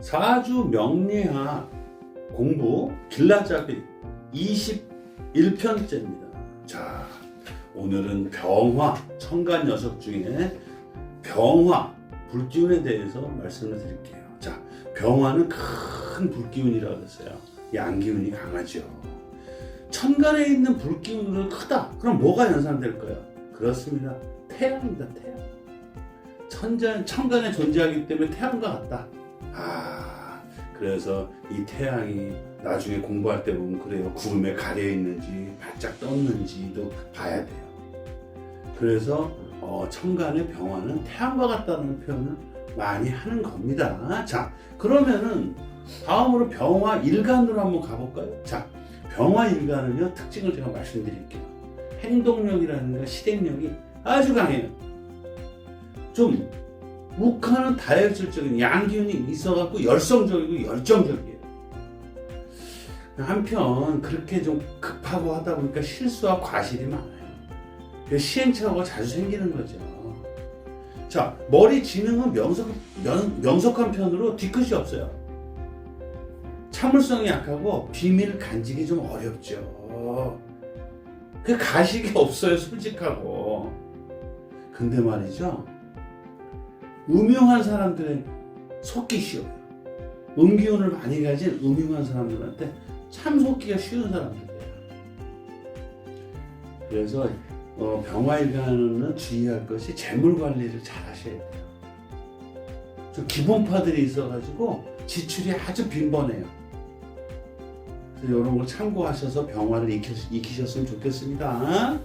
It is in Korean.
사주 명리학 공부 길라잡이 21편째입니다. 자, 오늘은 병화, 천간 녀석 중에 병화, 불기운에 대해서 말씀을 드릴게요. 자, 병화는 큰 불기운이라고 했어요. 양기운이 강하죠. 천간에 있는 불기운은 크다. 그럼 뭐가 연상될까요? 그렇습니다. 태양입니다. 태양. 천간, 천간에 존재하기 때문에 태양과 같다. 아, 그래서 이 태양이 나중에 공부할 때 보면 그래요. 구름에 가려 있는지 바짝 떴는지도 봐야 돼요. 그래서 어, 천간의 병화는 태양과 같다는 표현을 많이 하는 겁니다. 자, 그러면은 다음으로 병화 일간으로 한번 가볼까요? 자, 병화 일간은요 특징을 제가 말씀드릴게요. 행동력이라든가 실행력이 아주 강해요. 좀 욱하는 다혈질적인 양기운이 있어갖고 열성적이고 열정적이에요. 한편 그렇게 좀 급하고 하다 보니까 실수와 과실이 많아요. 시행착오가 자주 생기는 거죠. 자, 머리 지능은 명석, 명, 명석한 편으로 뒤끝이 없어요. 참을성이 약하고 비밀 간직이 좀 어렵죠. 그 가식이 없어요, 솔직하고. 근데 말이죠. 음흉한 사람들은 속기 쉬워요. 음기운을 많이 가진 음흉한 사람들한테 참 속기가 쉬운 사람들이에요. 그래서 어, 병화일간은 주의할 것이 재물 관리를 잘 하셔야 돼요. 좀 기본파들이 있어가지고 지출이 아주 빈번해요. 그래서 이런 걸 참고하셔서 병화를 익히, 익히셨으면 좋겠습니다.